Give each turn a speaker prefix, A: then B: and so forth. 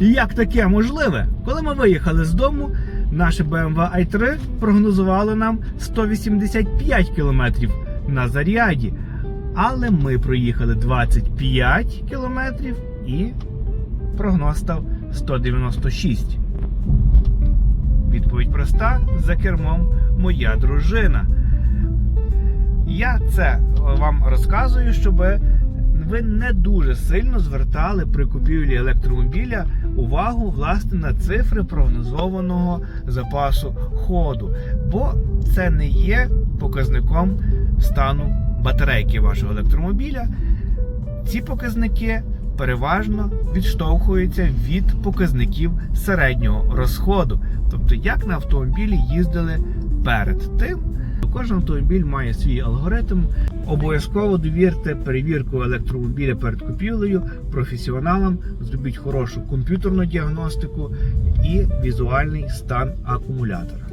A: Як таке можливе? Коли ми виїхали з дому, наше BMW i3 прогнозувало нам 185 км на заряді. Але ми проїхали 25 км і прогноз став 196. Відповідь проста: за кермом моя дружина. Я це вам розказую, щоб ви не дуже сильно звертали при купівлі електромобіля увагу власне на цифри прогнозованого запасу ходу, бо це не є показником стану батарейки вашого електромобіля. Ці показники переважно відштовхуються від показників середнього розходу, тобто як на автомобілі їздили перед тим. Кожен автомобіль має свій алгоритм. Обов'язково довірте перевірку електромобіля перед купівлею професіоналам. Зробіть хорошу комп'ютерну діагностику і візуальний стан акумулятора.